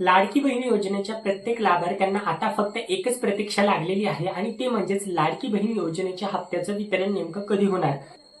लाडकी बहीण योजनेच्या प्रत्येक लाभार्थ्यांना आता फक्त एकच प्रतीक्षा लागलेली आहे आणि ते म्हणजेच लाडकी बहीण योजनेच्या हप्त्याचं वितरण नेमकं कधी होणार?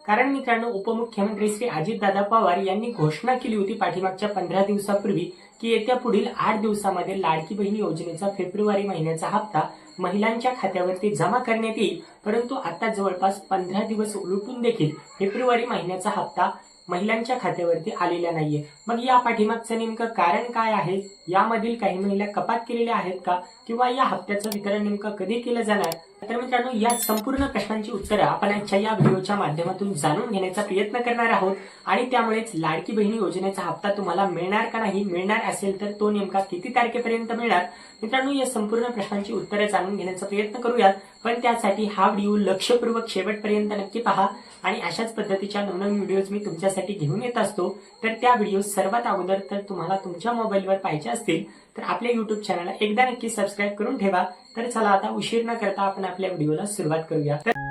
कारण मित्रांनो उपमुख्यमंत्री श्री अजितदादा पवार यांनी घोषणा केली होती पाठीमागच्या पंधरा दिवसापूर्वी की येत्या पुढील आठ दिवसामध्ये लाडकी बहीण योजनेचा फेब्रुवारी महिन्याचा हप्ता महिलांच्या खात्यावरती जमा करण्यात येईल. परंतु आता जवळपास पंधरा दिवस उलटून देखील फेब्रुवारी महिन्याचा हप्ता महिलांच्या खात्यावरती आलेल्या नाहीये. मग या पाठीमागचं नेमकं कारण काय आहे? यामधील काही महिला कपात केलेल्या आहेत का? किंवा या हप्त्याचं वितरण नेमकं कधी केलं जाणार? तर मित्रांनो या संपूर्ण प्रश्नांची उत्तरं आपण आजच्या या व्हिडिओच्या माध्यमातून जाणून घेण्याचा प्रयत्न करणार आहोत. आणि त्यामुळेच लाडकी बहिणी योजनेचा हप्ता तुम्हाला मिळणार का नाही मिळणार असेल तर तो नेमका किती तारखेपर्यंत मिळणार? मित्रांनो या संपूर्ण प्रश्नांची उत्तरं जाणून घेण्याचा प्रयत्न करूयात. पण त्यासाठी हा व्हिडिओ लक्षपूर्वक शेवटपर्यंत नक्की पहा. आणि अशाच पद्धतीच्या नवनवीन व्हिडिओज मी तुमच्यासाठी घेऊन येत असतो. तर त्या व्हिडिओ सर्वात अगोदर तर तुम्हाला तुमच्या मोबाईलवर पाहिजे असतील तर आपल्या युट्यूब चॅनलला एकदा नक्की सबस्क्राईब करून ठेवा. तर चला आता उशीर न करता आपण आपल्या व्हिडिओला सुरुवात करूया. तर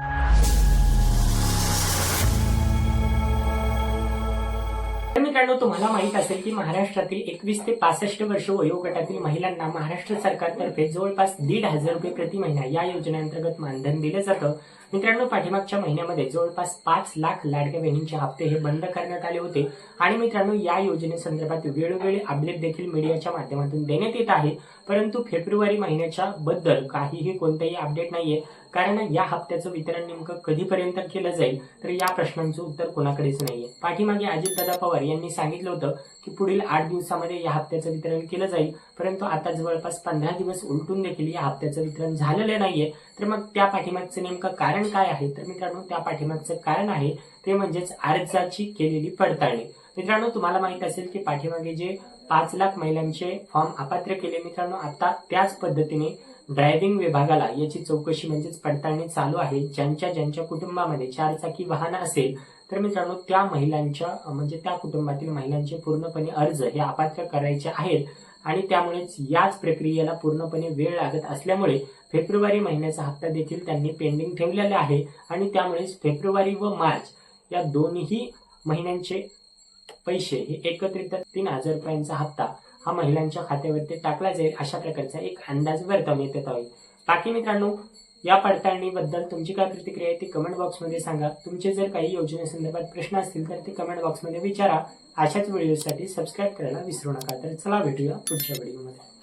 मित्रांनो तुम्हाला माहीत असेल की महाराष्ट्रातील एकवीस ते पासष्ट वर्ष वयोगटातील महिलांना महाराष्ट्र सरकारतर्फे जवळपास दीड हजार रुपये प्रति महिना या योजनेअंतर्गत मानधन दिलं जातं. मित्रांनो पाठीमागच्या महिन्यामध्ये जवळपास पाच लाख लाडक्या बहिणींचे हप्ते हे बंद करण्यात आले होते. आणि मित्रांनो या योजनेसंदर्भात वेळोवेळी अपडेट देखील मीडियाच्या माध्यमातून देण्यात येत आहे. परंतु फेब्रुवारी महिन्याच्या बद्दल काहीही कोणतेही अपडेट नाहीये. कारण या हप्त्याचं वितरण नेमकं कधीपर्यंत केलं जाईल? तर या प्रश्नांचं उत्तर कोणाकडेच नाहीये. पाठीमागे अजितदादा पवार यांनी सांगितलं होतं की पुढील आठ दिवसामध्ये या हप्त्याचं वितरण केलं जाईल. परंतु आता जवळपास पंधरा दिवस उलटून देखील या हप्त्याचं वितरण झालेलं नाहीये. तर मग त्या पाठीमागचं नेमकं कारण काय आहे? तर मित्रांनो त्या पाठीमागचं कारण आहे ते म्हणजेच अर्जाची केलेली पडताळणी. मित्रांनो तुम्हाला माहीत असेल की पाठीमागे जे पाच लाख महिलांचे फॉर्म अपात्र केले मित्रांनो आता त्याच पद्धतीने ड्रायव्हिंग विभागाला याची चौकशी म्हणजेच पडताळणी चालू आहे. ज्यांच्या ज्यांच्या कुटुंबामध्ये चार चाकी वाहन असेल तर मित्रांनो त्या महिलांच्या म्हणजे त्या कुटुंबातील महिलांचे पूर्णपणे अर्ज हे अपात्र करायचे आहेत. आणि त्यामुळेच याच प्रक्रियेला पूर्णपणे वेळ लागत असल्यामुळे फेब्रुवारी महिन्याचा हप्ता देखील त्यांनी पेंडिंग ठेवलेला आहे. आणि त्यामुळेच फेब्रुवारी व मार्च या दोन्ही महिन्यांचे पैसे हे एकत्रित तीन हजार रुपयांचा हप्ता हा महिलांच्या खात्यावरती टाकला जाईल अशा प्रकारचा एक अंदाज वर्तवण्यात येत आहे. बाकी मित्रांनो या पडताळणीबद्दल तुमची काय प्रतिक्रिया आहे ती कमेंट बॉक्समध्ये सांगा. तुमचे जर काही योजनेसंदर्भात प्रश्न असतील तर ते कमेंट बॉक्समध्ये विचारा. अशाच व्हिडिओसाठी सबस्क्राईब करायला विसरू नका. तर चला भेटूया पुढच्या व्हिडिओमध्ये